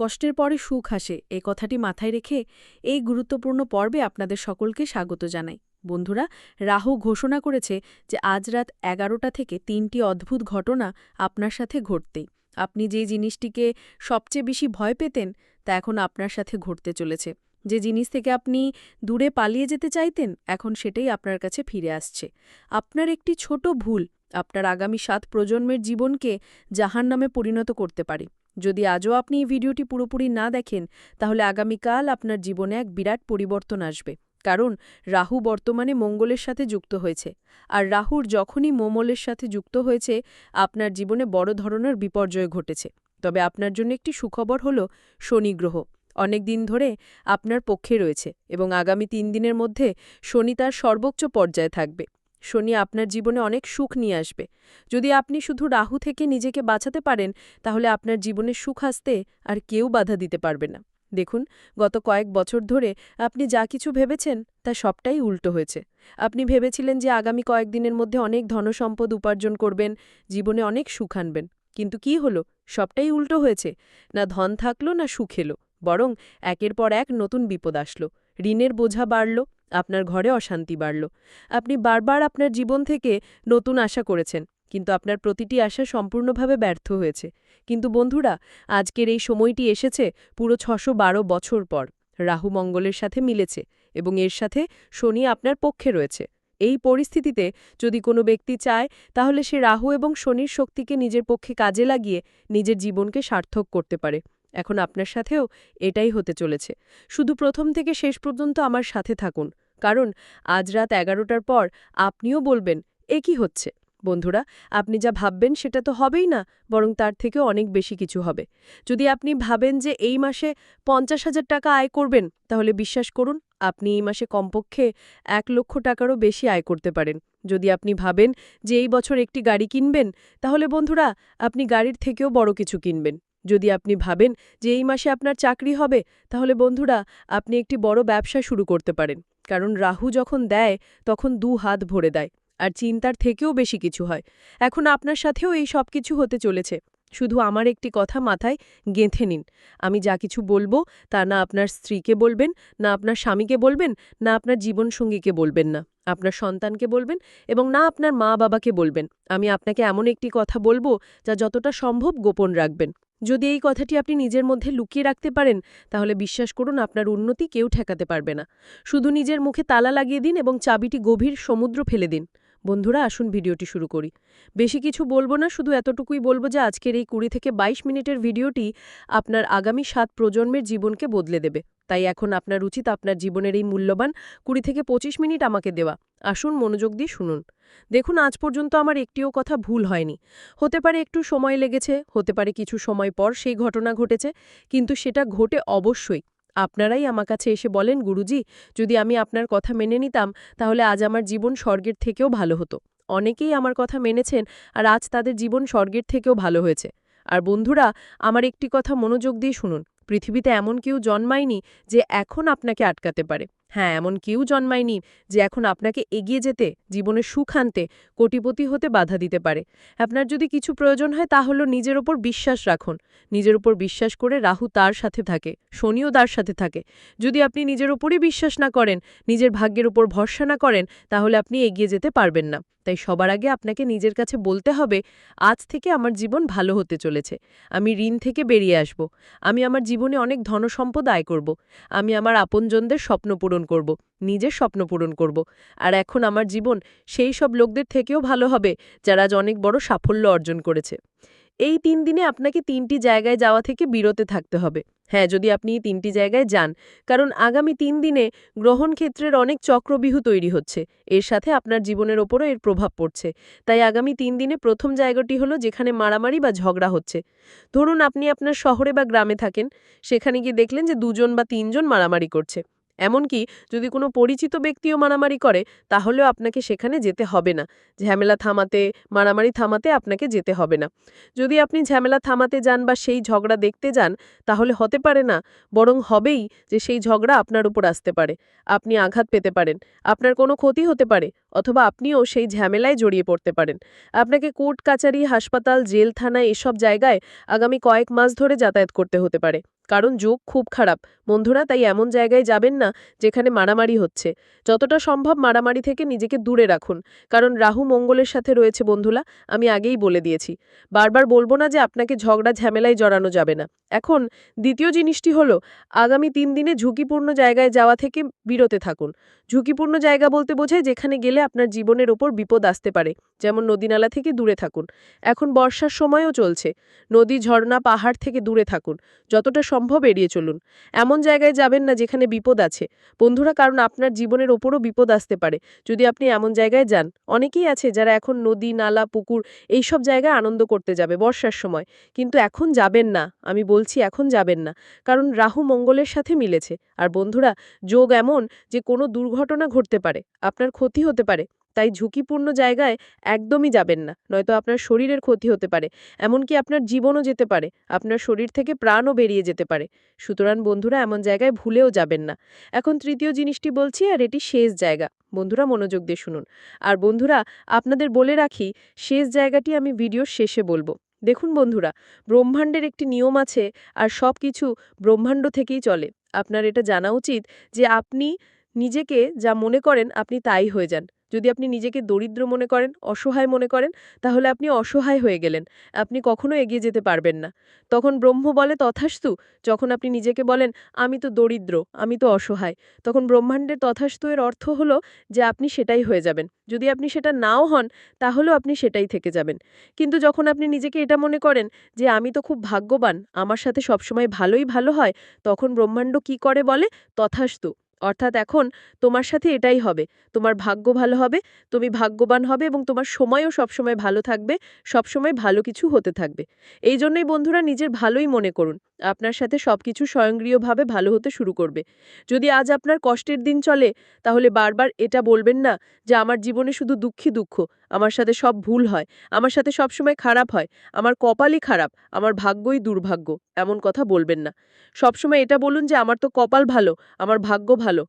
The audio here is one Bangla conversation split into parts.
কষ্টের পরে সুখ আসে। এ কথাটি মাথায় রেখে এই গুরুত্বপূর্ণ পর্বে আপনাদের সকলকে স্বাগত জানাই। বন্ধুরা, রাহু ঘোষণা করেছে যে আজ রাত এগারোটা থেকে তিনটি অদ্ভুত ঘটনা আপনার সাথে ঘটতেই। আপনি যে জিনিসটিকে সবচেয়ে বেশি ভয় পেতেন, তা এখন আপনার সাথে ঘটতে চলেছে। যে জিনিস থেকে আপনি দূরে পালিয়ে যেতে চাইতেন, এখন সেটাই আপনার কাছে ফিরে আসছে। আপনার একটি ছোট ভুল আপনার আগামী সাত প্রজন্মের জীবনকে জাহান নামে পরিণত করতে পারে। যদি আজও আপনি এই ভিডিওটি পুরোপুরি না দেখেন, তাহলে আগামীকাল আপনার জীবনে এক বিরাট পরিবর্তন আসবে। কারণ, রাহু বর্তমানে মঙ্গলের সাথে যুক্ত হয়েছে। আর রাহুর যখনই মোমলের সাথে যুক্ত হয়েছে, আপনার জীবনে বড় ধরনের বিপর্যয় ঘটেছে। তবে আপনার জন্য একটি সুখবর হল, শনি গ্রহ। অনেক দিন ধরে আপনার পক্ষে রয়েছে এবং আগামী তিন দিনের মধ্যে শনি তার সর্বোচ্চ পর্যায়ে থাকবে। শনি আপনার জীবনে অনেক সুখ নিয়ে আসবে। যদি আপনি শুধু রাহু থেকে নিজেকে বাঁচাতে পারেন, তাহলে আপনার জীবনে সুখ আসতে আর কেউ বাধা দিতে পারবে না। দেখুন, গত কয়েক বছর ধরে আপনি যা কিছু ভেবেছেন, তা সবটাই উল্টো হয়েছে। আপনি ভেবেছিলেন যে আগামী কয়েকদিনের মধ্যে অনেক ধনসম্পদ উপার্জন করবেন, জীবনে অনেক সুখ আনবেন। কিন্তু কি হলো? সবটাই উল্টো হয়েছে। না ধন থাকল, না সুখ এলো। বরং একের পর এক নতুন বিপদ আসলো। ঋণের বোঝা বাড়ল। আপনার ঘরে অশান্তি বাড়ল। আপনি বারবার আপনার জীবন থেকে নতুন আশা করেছেন, কিন্তু আপনার প্রতিটি আশা সম্পূর্ণভাবে ব্যর্থ হয়েছে। কিন্তু বন্ধুরা, আজকের এই সময়টি এসেছে পুরো ছশো বছর পর। রাহু মঙ্গলের সাথে মিলেছে এবং এর সাথে শনি আপনার পক্ষে রয়েছে। এই পরিস্থিতিতে যদি কোনো ব্যক্তি চায়, তাহলে সে রাহু এবং শনির শক্তিকে নিজের পক্ষে কাজে লাগিয়ে নিজের জীবনকে সার্থক করতে পারে। এখন আপনার সাথেও এটাই হতে চলেছে। শুধু প্রথম থেকে শেষ পর্যন্ত আমার সাথে থাকুন, কারণ আজ রাত এগারোটার পর আপনিও বলবেন, এ কি হচ্ছে? বন্ধুরা, আপনি যা ভাববেন সেটা তো হবেই না, বরং তার থেকেও অনেক বেশি কিছু হবে। যদি আপনি ভাবেন যে এই মাসে পঞ্চাশ হাজার টাকা আয় করবেন, তাহলে বিশ্বাস করুন, আপনি এই মাসে কমপক্ষে এক লক্ষ টাকারও বেশি আয় করতে পারেন। যদি আপনি ভাবেন যে এই বছর একটি গাড়ি কিনবেন, তাহলে বন্ধুরা, আপনি গাড়ির থেকেও বড় কিছু কিনবেন। যদি আপনি ভাবেন যে এই মাসে আপনার চাকরি হবে, তাহলে বন্ধুরা, আপনি একটি বড় ব্যবসা শুরু করতে পারেন। কারণ রাহু যখন দেয়, তখন দু হাত ভরে দেয়, আর চিন্তার থেকেও বেশি কিছু হয়। এখন আপনার সাথেও এই সব কিছু হতে চলেছে। শুধু আমার একটি কথা মাথায় গেঁথে নিন। আমি যা কিছু বলব, তা না আপনার স্ত্রীকে বলবেন, না আপনার স্বামীকে বলবেন, না আপনার জীবনসঙ্গীকে বলবেন না। আপনার সন্তানকে বলবেন এবং না আপনার মা বাবাকে বলবেন। আমি আপনাকে এমন একটি কথা বলব, যা যতটা সম্ভব গোপন রাখবেন। যদি এই কথাটি আপনি নিজের মধ্যে লুকিয়ে রাখতে পারেন, তাহলে বিশ্বাস করুন আপনার উন্নতি কেউ ঠেকাতে পারবে না। শুধু নিজের মুখে তালা লাগিয়ে দিন এবং চাবিটি গভীর সমুদ্র ফেলে দিন। বন্ধুরা, আসুন ভিডিওটি শুরু করি। বেশি কিছু বলব না, শুধু এতটুকুই বলব যে আজকের এই কুড়ি থেকে ২২ মিনিটের ভিডিওটি আপনার আগামী সাত প্রজন্মের জীবনকে বদলে দেবে। তাই এখন আপনার উচিত আপনার জীবনের এই মূল্যবান কুড়ি থেকে ২৫ মিনিট আমাকে দেওয়া। আসুন মনোযোগ দিয়ে শুনুন। দেখুন, আজ পর্যন্ত আমার একটিও কথা ভুল হয়নি। হতে পারে একটু সময় লেগেছে, হতে পারে কিছু সময় পর সেই ঘটনা ঘটেছে, কিন্তু সেটা ঘটে অবশ্যই। আপনারাই আমার কাছে এসে বলেন, গুরুজি, যদি আমি আপনার কথা মেনে নিতাম, তাহলে আজ আমার জীবন স্বর্গের থেকেও ভালো হতো। অনেকেই আমার কথা মেনেছেন আর আজ তাদের জীবন স্বর্গের থেকেও ভালো হয়েছে। আর বন্ধুরা, আমার একটি কথা মনোযোগ দিয়ে শুনুন। পৃথিবীতে এমন কেউ জন্মায়নি যে এখন আপনাকে আটকাতে পারে। হ্যাঁ এমন কেউ জন্মায়নি যে এখন আপনাকে এগিয়ে যেতে জীবনে সুখ আনতে কোটিপতি হতে বাধা দিতে পারে। আপনার যদি কিছু প্রয়োজন হয় তা হলো নিজের ওপর বিশ্বাস রাখুন। নিজের ওপর বিশ্বাস করে রাহু তার সাথে থাকে, শনিও তার সাথে থাকে। যদি আপনি নিজের ওপরই বিশ্বাস না করেন, নিজের ভাগ্যের ওপর ভরসা না করেন, তাহলে আপনি এগিয়ে যেতে পারবেন না। তাই সবার আগে আপনাকে নিজের কাছে বলতে হবে, আজ থেকে আমার জীবন ভালো হতে চলেছে। আমি ঋণ থেকে বেরিয়ে আসব। আমি আমার জীবনে অনেক ধনসম্পদ আয় করব। আমি আমার আপনজনদের স্বপ্ন পূরণ করব, নিজের স্বপ্ন পূরণ করব। আর এখন আমার জীবন সেই সব লোকদের থেকেও ভালো হবে, যারা আজ অনেক বড় সাফল্য অর্জন করেছে। এই তিন দিনে আপনাকে তিনটি জায়গায় যাওয়া থেকে বিরতে থাকতে হবে। হ্যাঁ যদি আপনি তিনটি জায়গায় যান, কারণ আগামী তিন দিনে গ্রহণ ক্ষেত্রের অনেক চক্রবিহু তৈরি হচ্ছে। এর সাথে আপনার জীবনের ওপরও এর প্রভাব পড়ছে। তাই আগামী তিন দিনে প্রথম জায়গাটি হলো যেখানে মারামারি বা ঝগড়া হচ্ছে। ধরুন আপনি আপনার শহরে বা গ্রামে থাকেন, সেখানে গিয়ে দেখলেন যে দুজন বা তিনজন মারামারি করছে। এমনকি যদি কোনো পরিচিত ব্যক্তিও মারামারি করে, তাহলেও আপনাকে সেখানে যেতে হবে না। ঝামেলা থামাতে, মারামারি থামাতে আপনাকে যেতে হবে না। যদি আপনি ঝামেলা থামাতে যান বা সেই ঝগড়া দেখতে যান, তাহলে হতে পারে না, বরং হবেই যে সেই ঝগড়া আপনার উপর আসতে পারে। আপনি আঘাত পেতে পারেন, আপনার কোনো ক্ষতি হতে পারে, অথবা আপনিও সেই ঝামেলায় জড়িয়ে পড়তে পারেন। আপনাকে কোর্ট, কাচারি, হাসপাতাল, জেল, থানা এসব জায়গায় আগামী কয়েক মাস ধরে যাতায়াত করতে হতে পারে। কারণ যোগ খুব খারাপ। বন্ধুরা, তাই এমন জায়গায় যাবেন না যেখানে মারামারি হচ্ছে। যতটা সম্ভব মারামারি থেকে নিজেকে দূরে রাখুন। কারণ রাহু মঙ্গলের সাথে রয়েছে বন্ধুরা, আমি আগেই বলে দিয়েছি। বারবার বলব না যে আপনাকে ঝগড়া ঝামেলায় জড়ানো যাবে না। এখন দ্বিতীয় জিনিসটি হলো, আগামী তিন দিনে ঝুঁকিপূর্ণ জায়গায় যাওয়া থেকে বিরতে থাকুন। ঝুঁকিপূর্ণ জায়গা বলতে বোঝায় যেখানে গেলে আপনার জীবনের ওপর বিপদ আসতে পারে, যেমন নদীনালা থেকে দূরে থাকুন। এখন বর্ষার সময়ও চলছে। নদী, ঝর্ণা, পাহাড় থেকে দূরে থাকুন। যতটা সম্ভব এড়িয়ে চলুন। এমন জায়গায় যাবেন না যেখানে বিপদ আছে। বন্ধুরা, কারণ আপনার জীবনের ওপরও বিপদ আসতে পারে। যদি আপনি এমন জায়গায় যান, অনেকেই আছে যারা এখন নদী, নালা, পুকুর এইসব জায়গায় আনন্দ করতে যাবে বর্ষার সময়। কিন্তু এখন যাবেন না, আমি বলছি এখন যাবেন না। কারণ রাহু মঙ্গলের সাথে মিলেছে। আর বন্ধুরা, যোগ এমন যে কোনো দুর্ঘটনা ঘটতে পারে। আপনার ক্ষতি হতে পারে। তাই ঝুঁকিপূর্ণ জায়গায় একদমই যাবেন না। নয়তো আপনার শরীরের ক্ষতি হতে পারে, এমনকি আপনার জীবনও যেতে পারে, আপনার শরীর থেকে প্রাণও বেরিয়ে যেতে পারে। সুতরাং বন্ধুরা, এমন জায়গায় ভুলেও যাবেন না। এখন তৃতীয় জিনিসটি বলছি, আর এটি শেষ জায়গা। বন্ধুরা, মনোযোগ দিয়ে শুনুন। আর বন্ধুরা, আপনাদের বলে রাখি, শেষ জায়গাটি আমি ভিডিওর শেষে বলব। দেখুন বন্ধুরা, ব্রহ্মাণ্ডের একটি নিয়ম আছে, আর সব কিছু ব্রহ্মাণ্ড থেকেই চলে। আপনার এটা জানা উচিত যে আপনি নিজেকে যা মনে করেন, আপনি তাই হয়ে যান। যদি আপনি নিজেকে দরিদ্র মনে করেন, অসহায় মনে করেন, তাহলে আপনি অসহায় হয়ে গেলেন। আপনি কখনো এগিয়ে যেতে পারবেন না। তখন ব্রহ্ম বলে, তথাস্তু। যখন আপনি নিজেকে বলেন, আমি তো দরিদ্র, আমি তো অসহায়, তখন ব্রহ্মাণ্ডের তথাস্তু এর অর্থ হলো যে আপনি সেটাই হয়ে যাবেন। যদি আপনি সেটা নাও হন, তাহলেও আপনি সেটাই থেকে যাবেন। কিন্তু যখন আপনি নিজেকে এটা মনে করেন যে, আমি তো খুব ভাগ্যবান, আমার সাথে সবসময় ভালোই ভালো হয়, তখন ব্রহ্মাণ্ড কি করে বলে? তথাস্তু। অর্থাৎ এখন তোমার সাথে এটাই হবে। তোমার ভাগ্য ভালো হবে, তুমি ভাগ্যবান হবে এবং তোমার সময়ও সবসময় ভালো থাকবে, সবসময় ভালো কিছু হতে থাকবে। এই জন্যই বন্ধুরা নিজের ভালোই মনে করুন। আপনার সাথে সবকিছু স্বয়ংক্রিয়ভাবে ভালো হতে শুরু করবে। যদি আজ আপনার কষ্টের দিন চলে, তাহলে বারবার এটা বলবেন না যে, আমার জীবনে শুধু দুঃখী দুঃখ, আমার সাথে সব ভুল হয়, আমার সাথে সবসময় খারাপ হয়, আমার কপালই খারাপ, আমার ভাগ্যই দুর্ভাগ্য। এমন কথা বলবেন না। সবসময় এটা বলুন যে, আমার তো কপাল ভালো, আমার ভাগ্য ভালো।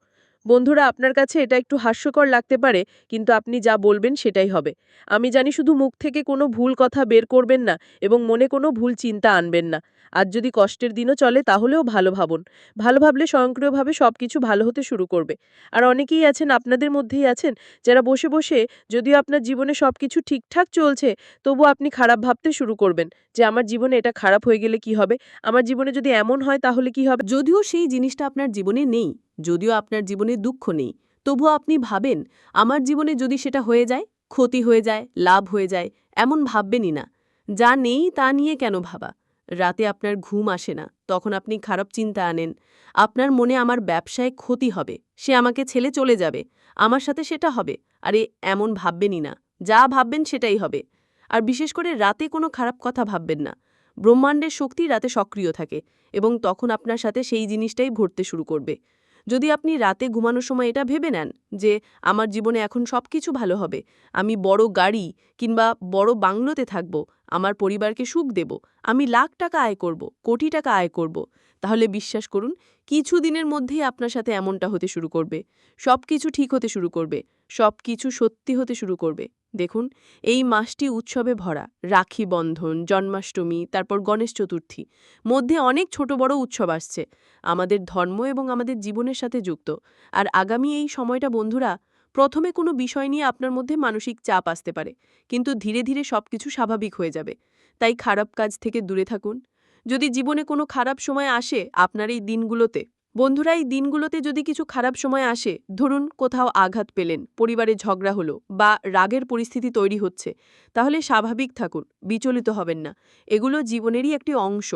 বন্ধুরা, আপনার কাছে এটা একটু হাস্যকর লাগতে পারে, কিন্তু আপনি যা বলবেন সেটাই হবে। আমি জানি শুধু মুখ থেকে কোনো ভুল কথা বের করবেন না এবং মনে কোনো ভুল চিন্তা আনবেন না। আজ যদি কষ্টের দিনও চলে, তাহলেও ভালো ভাবুন। ভালো ভাবলে স্বয়ংক্রিয়ভাবে সব কিছু ভালো হতে শুরু করবে। আর অনেকেই আছেন, আপনাদের মধ্যেই আছেন, যারা বসে বসে যদিও আপনার জীবনে সব কিছু ঠিকঠাক চলছে তবু আপনি খারাপ ভাবতে শুরু করবেন যে, আমার জীবনে এটা খারাপ হয়ে গেলে কি হবে? আমার জীবনে যদি এমন হয়, তাহলে কি হবে? যদিও সেই জিনিসটা আপনার জীবনে নেই, যদিও আপনার জীবনে দুঃখ নেই, তবুও আপনি ভাবেন, আমার জীবনে যদি সেটা হয়ে যায়, ক্ষতি হয়ে যায়, লাভ হয়ে যায়, এমন ভাববেনই না। যা নেই, তা নিয়ে কেন ভাবা? রাতে আপনার ঘুম আসে না, তখন আপনি খারাপ চিন্তা আনেন। আপনার মনে আমার ব্যবসায় ক্ষতি হবে, সে আমাকে ছেলে চলে যাবে, আমার সাথে সেটা হবে, আরে এমন ভাববেনই না, যা ভাববেন সেটাই হবে। আর বিশেষ করে রাতে কোনো খারাপ কথা ভাববেন না, ব্রহ্মাণ্ডের শক্তি রাতে সক্রিয় থাকে এবং তখন আপনার সাথে সেই জিনিসটাই ঘটতে শুরু করবে। যদি আপনি রাতে ঘুমানোর সময় এটা ভেবে নেন যে আমার জীবনে এখন সব কিছু ভালো হবে, আমি বড় গাড়ি কিংবা বড় বাংলোতে থাকব, আমার পরিবারকে সুখ দেব, আমি লাখ টাকা আয় করব, কোটি টাকা আয় করব, তাহলে বিশ্বাস করুন কিছু দিনের মধ্যেই আপনার সাথে এমনটা হতে শুরু করবে। সব কিছু ঠিক হতে শুরু করবে সব কিছু সত্যি হতে শুরু করবে। দেখুন, এই মাসটি উৎসবে ভরা। রাখি বন্ধন, জন্মাষ্টমী, তারপর গণেশ চতুর্থী। মধ্যে অনেক ছোট বড় উৎসব আসছে। আমাদের ধর্ম এবং আমাদের জীবনের সাথে যুক্ত। আর আগামী এই সময়টা, বন্ধুরা, প্রথমে কোনো বিষয় নিয়ে আপনার মধ্যে মানসিক চাপ আসতে পারে। কিন্তু ধীরে ধীরে সবকিছু স্বাভাবিক হয়ে যাবে। তাই খারাপ কাজ থেকে দূরে থাকুন। যদি জীবনে কোনো খারাপ সময় আসে আপনার এই দিনগুলোতে বন্ধুরা, এই দিনগুলোতে যদি কিছু খারাপ সময় আসে, ধরুন কোথাও আঘাত পেলেন, পরিবারে ঝগড়া হলো বা রাগের পরিস্থিতি তৈরি হচ্ছে, তাহলে স্বাভাবিক থাকুন, বিচলিত হবেন না। এগুলো জীবনেরই একটি অংশ,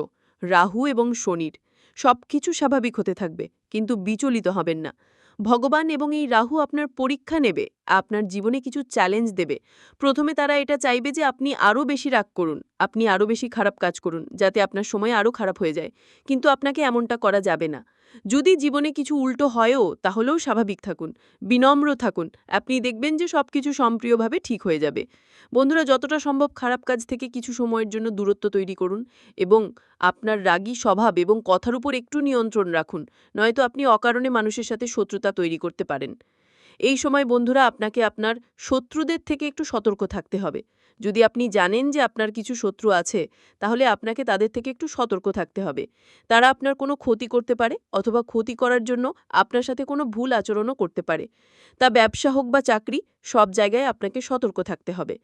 রাহু এবং শনির। সব কিছু স্বাভাবিক হতে থাকবে, কিন্তু বিচলিত হবেন না। ভগবান এবং এই রাহু আপনার পরীক্ষা নেবে, আপনার জীবনে কিছু চ্যালেঞ্জ দেবে। প্রথমে তারা এটা চাইবে যে আপনি আরও বেশি রাগ করুন, আপনি আরও বেশি খারাপ কাজ করুন, যাতে আপনার সময় আরও খারাপ হয়ে যায়। কিন্তু আপনাকে এমনটা করা যাবে না। যদি জীবনে কিছু উল্টো হয়ও, তাহলেও স্বাভাবিক থাকুন, বিনম্র থাকুন। আপনি দেখবেন যে সব কিছু সম্প্রিয়ভাবে ঠিক হয়ে যাবে। বন্ধুরা, যতটা সম্ভব খারাপ কাজ থেকে কিছু সময়ের জন্য দূরত্ব তৈরি করুন এবং আপনার রাগী স্বভাব এবং কথার উপর একটু নিয়ন্ত্রণ রাখুন, নয়তো আপনি অকারণে মানুষের সাথে শত্রুতা তৈরি করতে পারেন। এই সময় বন্ধুরা, আপনাকে আপনার শত্রুদের থেকে একটু সতর্ক থাকতে হবে। যদি আপনি জানেন যে আপনার কিছু শত্রু আছে, তাহলে আপনাকে তাদের থেকে একটু সতর্ক থাকতে হবে। তারা আপনার কোনো ক্ষতি করতে পারে অথবা ক্ষতি করার জন্য আপনার সাথে কোনো ভুল আচরণও করতে পারে। তা ব্যবসা হোক বা চাকরি, সব জায়গায় আপনাকে সতর্ক থাকতে হবে।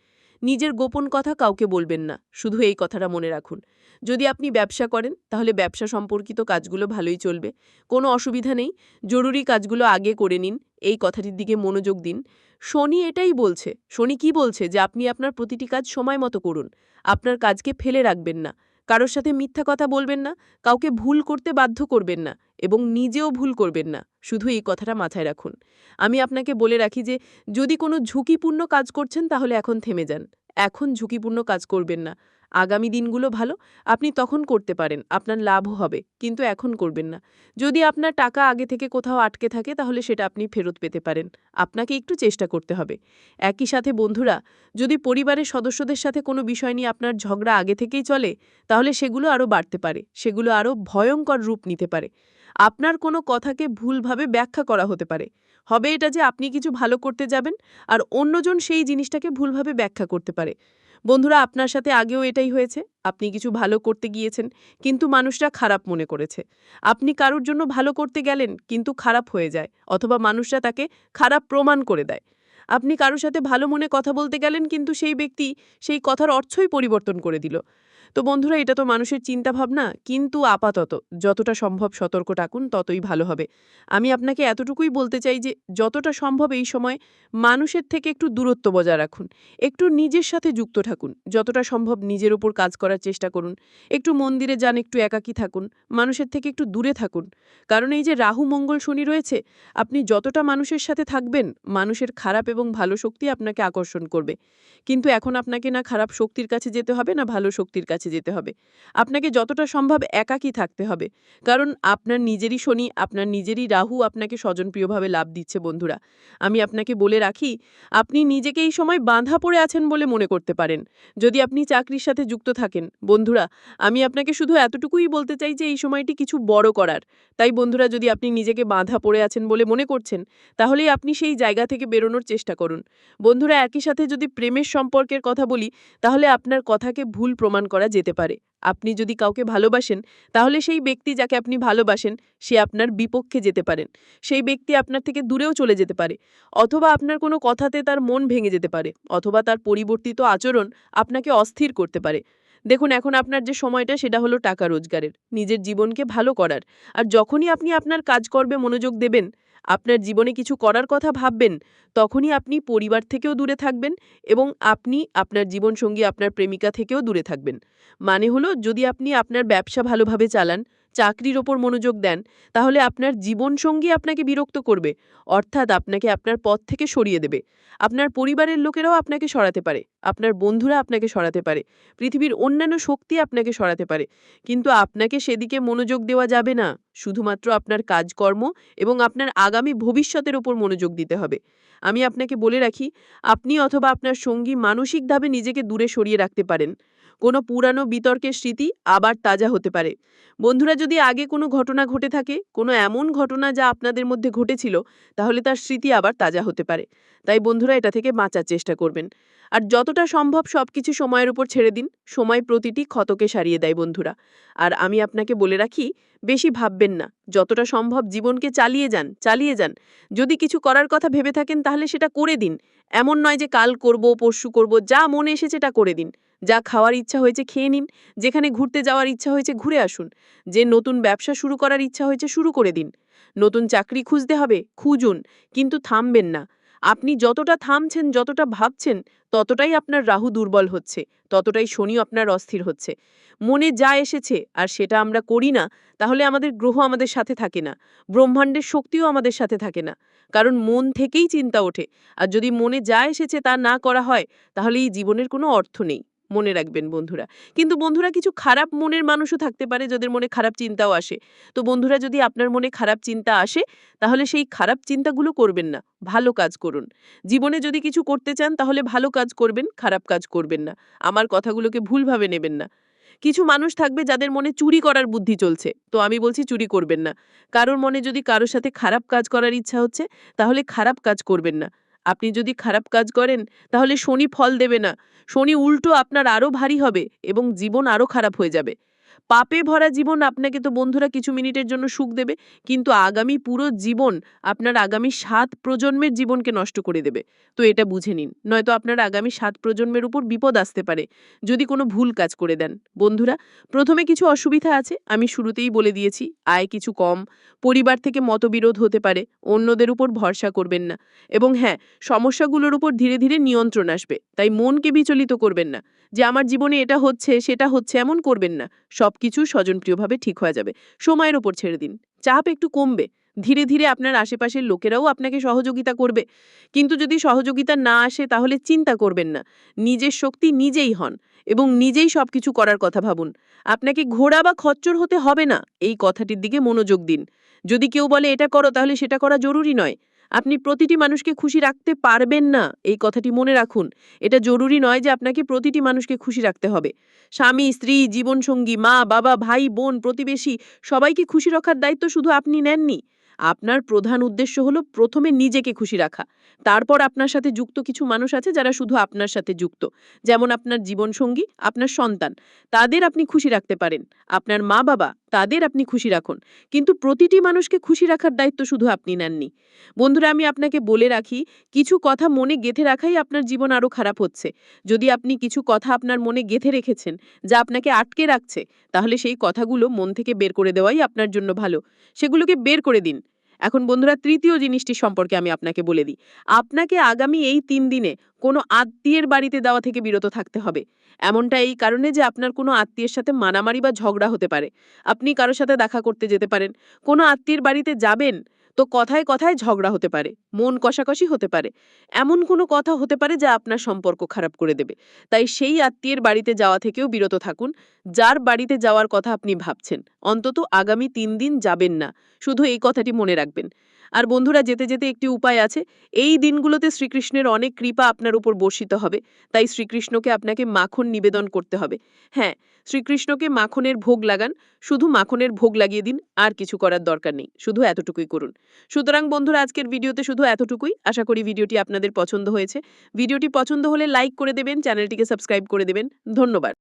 নিজের গোপন কথা কাউকে বলবেন না, শুধু এই কথাটা মনে রাখুন। যদি আপনি ব্যবসা করেন, তাহলে ব্যবসা সম্পর্কিত কাজগুলো ভালোই চলবে। কোনো অসুবিধা নেই, জরুরি কাজগুলো আগে করে নিন এই কথাটির দিকে মনোযোগ দিন। শনি এটাই বলছে, শনি কি বলছে যে আপনি আপনার প্রতিটি কাজ সময় মতো করুন। আপনার কাজকে ফেলে রাখবেন না। কারোর সাথে মিথ্যা কথা বলবেন না, কাউকে ভুল করতে বাধ্য করবেন না এবং নিজেও ভুল করবেন না। শুধু এই কথাটা মাথায় রাখুন। আমি আপনাকে বলে রাখি যে, যদি কোনো ঝুঁকিপূর্ণ কাজ করছেন তাহলে এখন থেমে যান। এখন ঝুঁকিপূর্ণ কাজ করবেন না। আগামী দিনগুলো ভালো, আপনি তখন করতে পারেন, আপনার লাভও হবে, কিন্তু এখন করবেন না। যদি আপনার টাকা আগে থেকে কোথাও আটকে থাকে, তাহলে সেটা আপনি ফেরত পেতে পারেন, আপনাকে একটু চেষ্টা করতে হবে। একই সাথে বন্ধুরা, যদি পরিবারের সদস্যদের সাথে কোনো বিষয় নিয়ে আপনার ঝগড়া আগে থেকেই চলে, তাহলে সেগুলো আরও বাড়তে পারে, সেগুলো আরও ভয়ঙ্কর রূপ নিতে পারে। আপনার কোনো কথাকে ভুলভাবে ব্যাখ্যা করা হতে পারে। হবে এটা যে আপনি কিছু ভালো করতে যাবেন আর অন্যজন সেই জিনিসটাকে ভুলভাবে ব্যাখ্যা করতে পারে। বন্ধুরা, আপনার সাথে আগেও এটাই হয়েছে, আপনি কিছু ভালো করতে গিয়েছেন, কিন্তু মানুষরা খারাপ মনে করেছে। আপনি কারোর জন্য ভালো করতে গেলেন, কিন্তু খারাপ হয়ে যায়, অথবা মানুষরা তাকে খারাপ প্রমাণ করে দেয়। আপনি কারোর সাথে ভালো মনে কথা বলতে গেলেন, কিন্তু সেই ব্যক্তি সেই কথার অর্থই পরিবর্তন করে দিল। তো বন্ধুরা, এটা তো মানুষের চিন্তাভাবনা, কিন্তু আপাতত যতটা সম্ভব সতর্ক থাকুন, ততই ভালো হবে। আমি আপনাকে এতটুকুই বলতে চাই যে, যতটা সম্ভব এই সময় মানুষের থেকে একটু দূরত্ব বজায় রাখুন, একটু নিজের সাথে যুক্ত থাকুন, যতটা সম্ভব নিজের উপর কাজ করার চেষ্টা করুন, একটু মন্দিরে যান, একটু একাকী থাকুন, মানুষের থেকে একটু দূরে থাকুন। কারণ এই যে রাহু, মঙ্গল, শনি রয়েছে, আপনি যতটা মানুষের সাথে থাকবেন, মানুষের খারাপ এবং ভালো শক্তি আপনাকে আকর্ষণ করবে। কিন্তু এখন আপনাকে না খারাপ শক্তির কাছে যেতে হবে, না ভালো শক্তির কাছে যেতে হবে। আপনাকে যতটা সম্ভব একাকী থাকতে হবে। কারণ আপনার নিজেরই শনি, আপনার নিজেরই রাহু আপনাকে স্বজনপ্রিয়ভাবে লাভ দিচ্ছে বন্ধুরা। আমি আপনাকে বলে রাখি, আপনি নিজেকে এই সময় বাঁধা পড়ে আছেন বলে মনে করতে পারেন। যদি আপনি চাকরির সাথে যুক্ত থাকেন, বন্ধুরা, আমি আপনাকে শুধু এতটুকুই বলতে চাই যে, এই সময়টি কিছু বড় করার। তাই বন্ধুরা, যদি আপনি নিজেকে বাঁধা পড়ে আছেন বলে মনে করছেন, তাহলেই আপনি সেই জায়গা থেকে বেরোনোর চেষ্টা করুন। বন্ধুরা, একই সাথে যদি প্রেমের সম্পর্কের কথা বলি, তাহলে আপনার কথাকে ভুল প্রমাণ করা যেতে পারে। আপনি যদি কাউকে ভালোবাসেন, তাহলে সেই ব্যক্তি যাকে আপনি ভালোবাসেন, সে আপনার বিপক্ষে যেতে পারেন। সেই ব্যক্তি আপনার থেকে দূরেও চলে যেতে পারে। অথবা আপনার কোনো কথাতে তার মন ভেঙে যেতে পারে। অথবা তার পরিবর্তিত আচরণ আপনাকে অস্থির করতে পারে। দেখুন, এখন আপনার যে সময়টা, সেটা হলো টাকা রোজগারের। নিজের জীবনকে ভালো করার। আর যখনই আপনি আপনার কাজকর্মে মনোযোগ দেবেন আপনার জীবনে কিছু করার কথা ভাববেন, তখনই আপনি পরিবার থেকেও দূরে থাকবেন এবং আপনি আপনার জীবনসঙ্গী, আপনার প্রেমিকা থেকেও দূরে থাকবেন। মানে হলো, যদি আপনি আপনার ব্যবসা ভালোভাবে চালান চাকরির ওপর মনোযোগ দেন, তাহলে আপনার জীবনসঙ্গী আপনাকে বিরক্ত করবে, অর্থাৎ আপনাকে আপনার পথ থেকে সরিয়ে দেবে। আপনার পরিবারের লোকেরাও আপনাকে সরাতে পারে, আপনার বন্ধুরা আপনাকে সরাতে পারে, পৃথিবীর অন্যান্য শক্তি আপনাকে সরাতে পারে। কিন্তু আপনাকে সেদিকে মনোযোগ দেওয়া যাবে না, শুধুমাত্র আপনার কাজকর্ম এবং আপনার আগামী ভবিষ্যতের ওপর মনোযোগ দিতে হবে। আমি আপনাকে বলে রাখি, আপনি অথবা আপনার সঙ্গী মানসিকভাবে নিজেকে দূরে সরিয়ে রাখতে পারেন। কোনো পুরানো বিতর্কের স্মৃতি আবার তাজা হতে পারে। বন্ধুরা, যদি আগে কোনো ঘটনা ঘটে থাকে, কোনো এমন ঘটনা যা আপনাদের মধ্যে ঘটেছিল, তাহলে তার স্মৃতি আবার তাজা হতে পারে। তাই বন্ধুরা, এটা থেকে বাঁচার চেষ্টা করবেন। আর যতটা সম্ভব সবকিছু সময়ের উপর ছেড়ে দিন। সময় প্রতিটি ক্ষতকে সারিয়ে দেয় বন্ধুরা। আর আমি আপনাকে বলে রাখি, বেশি ভাববেন না। যতটা সম্ভব জীবনকে চালিয়ে যান চালিয়ে যান। যদি কিছু করার কথা ভেবে থাকেন, তাহলে সেটা করে দিন। এমন নয় যে কাল করব, পরশু করব, যা মনে এসেছে এটা করে দিন। যা খাওয়ার ইচ্ছা হয়েছে খেয়ে নিন, যেখানে ঘুরতে যাওয়ার ইচ্ছা হয়েছে ঘুরে আসুন, যে নতুন ব্যবসা শুরু করার ইচ্ছা হয়েছে শুরু করে দিন। নতুন চাকরি খুঁজতে হবে, খুঁজুন, কিন্তু থামবেন না। আপনি যতটা থামছেন, যতটা ভাবছেন, ততটাই আপনার রাহু দুর্বল হচ্ছে, ততটাই শনিও আপনার অস্থির হচ্ছে। মনে যা এসেছে, আর সেটা আমরা করি না, তাহলে আমাদের গ্রহ আমাদের সাথে থাকে না, ব্রহ্মাণ্ডের শক্তিও আমাদের সাথে থাকে না, কারণ মন থেকেই চিন্তা ওঠে, আর যদি মনে যা এসেছে তা না করা হয়, তাহলে এই জীবনের কোনো অর্থ নেই। মনে রাখবেন বন্ধুরা। কিন্তু বন্ধুরা কিছু খারাপ মনের মানুষও থাকতে পারে যাদের মনে খারাপ চিন্তাও আসে। তো বন্ধুরা যদি আপনার মনে খারাপ চিন্তা আসে, তাহলে সেই খারাপ চিন্তাগুলো করবেন না। ভালো কাজ করুন। জীবনে যদি কিছু করতে চান, তাহলে ভালো কাজ করবেন, খারাপ কাজ করবেন না। আমার কথাগুলোকে ভুলভাবে নেবেন না। কিছু মানুষ থাকবে যাদের মনে চুরি করার বুদ্ধি চলছে। তো আমি বলছি চুরি করবেন না। কারোর মনে যদি কারোর সাথে খারাপ কাজ করার ইচ্ছা হচ্ছে, তাহলে খারাপ কাজ করবেন না। আপনি যদি খারাপ কাজ করেন, তাহলে শনি ফল দেবে না। শনি উল্টো আপনার আরও ভারী হবে এবং জীবন আরও খারাপ হয়ে যাবে। পাপে ভরা জীবন আপনাকে তো বন্ধুরা কিছু মিনিটের জন্য সুখ দেবে, কিন্তু আগামী পুরো জীবন আপনার আগামী সাত প্রজন্মের জীবনকে নষ্ট করে দেবে। তো এটা বুঝে নিন, নয়তো আপনার আগামী সাত প্রজন্মের উপর বিপদ আসতে পারে। যদি কোনো ভুল কাজ করে দেন, বন্ধুরা, প্রথমে কিছু অসুবিধা আছে, আমি শুরুতেই বলে দিয়েছি, আয় কিছু কম, পরিবার থেকে মতবিরোধ হতে পারে, অন্যদের উপর ভরসা করবেন না, এবং হ্যাঁ সমস্যাগুলোর উপর ধীরে ধীরে নিয়ন্ত্রণ আসবে, তাই মনকে বিচলিত করবেন না, যে আমার জীবনে এটা হচ্ছে, সেটা হচ্ছে, এমন করবেন না, সব কিছু স্বজনপ্রিয়ভাবে ঠিক হয়ে যাবে। সময়ের ওপর ছেড়ে দিন। চাপ একটু কমবে। ধীরে ধীরে আপনার আশেপাশের লোকেরাও আপনাকে সহযোগিতা করবে। কিন্তু যদি সহযোগিতা না আসে, তাহলে চিন্তা করবেন না। নিজের শক্তি নিজেই হন এবং নিজেই সবকিছু করার কথা ভাবুন। আপনাকে ঘোড়া বা খচ্চর হতে হবে না। এই কথাটির দিকে মনোযোগ দিন। যদি কেউ বলে, এটা করো, তাহলে সেটা করা জরুরি নয়। আপনি প্রতিটি মানুষকে খুশি রাখতে পারবেন না। এই কথাটি মনে রাখুন। এটা জরুরি নয় যে আপনাকে প্রতিটি মানুষকে খুশি রাখতে হবে। স্বামী, স্ত্রী, জীবনসঙ্গী, মা, বাবা, ভাই, বোন, প্রতিবেশী, সবাইকে খুশি রাখার দায়িত্ব শুধু আপনি নেননি। আপনার প্রধান উদ্দেশ্য হলো প্রথমে নিজেকে খুশি রাখা। তারপর আপনার সাথে যুক্ত কিছু মানুষ আছে যারা শুধু আপনার সাথে যুক্ত। যেমন আপনার জীবনসঙ্গী, আপনার সন্তান। তাদের আপনি খুশি রাখতে পারেন। আপনার মা বাবা তাদের আপনি খুশি রাখুন। কিন্তু প্রতিটি মানুষকে খুশি রাখার দায়িত্ব শুধু আপনি নেননি। বন্ধুরা, আমি আপনাকে বলে রাখি, কিছু কথা মনে গেঁথে রাখাই আপনার জীবন আরও খারাপ হচ্ছে। যদি আপনি কিছু কথা আপনার মনে গেঁথে রেখেছেন, যা আপনাকে আটকে রাখছে, তাহলে সেই কথাগুলো মন থেকে বের করে দেওয়াই আপনার জন্য ভালো। সেগুলোকে বের করে দিন। এখন বন্ধুরা, তৃতীয় জিনিসটি সম্পর্কে আমি আপনাকে বলে দিই। আপনাকে আগামী এই তিন দিনে কোনো আত্মীয়ের বাড়িতে দেওয়া থেকে বিরত থাকতে হবে। এমনটা এই কারণে যে আপনার কোনো আত্মীয়ের সাথে মানামারি বা ঝগড়া হতে পারে। আপনি কারোর সাথে দেখা করতে যেতে পারেন। কোনো আত্মীয়ের বাড়িতে যাবেন তো কথায় কথায় ঝগড়া হতে পারে, মন কষাকষি হতে পারে। এমন কোনো কথা হতে পারে যা আপনার সম্পর্ক খারাপ করে দেবে। তাই সেই আত্মীয়ের বাড়িতে যাওয়া থেকেও বিরত থাকুন। যার বাড়িতে যাওয়ার কথা আপনি ভাবছেন, অন্তত আগামী তিন দিন যাবেন না। শুধু এই কথাটি মনে রাখবেন। আর বন্ধুরা, যেতে যেতে একটি উপায় আছে। এই দিনগুলোতে শ্রীকৃষ্ণের অনেক কৃপা আপনার উপর বর্ষিত হবে। তাই শ্রীকৃষ্ণকে আপনাকে মাখন নিবেদন করতে হবে। হ্যাঁ শ্রীকৃষ্ণকে মাখনের ভোগ লাগান। শুধু মাখনের ভোগ লাগিয়ে দিন, আর কিছু করার দরকার নেই। শুধু এতটুকুই করুন। সুতরাং বন্ধুরা, আজকের ভিডিওতে শুধু এতটুকুই। আশা করি ভিডিওটি আপনাদের পছন্দ হয়েছে। ভিডিওটি পছন্দ হলে লাইক করে দেবেন, চ্যানেলটিকে সাবস্ক্রাইব করে দেবেন। ধন্যবাদ।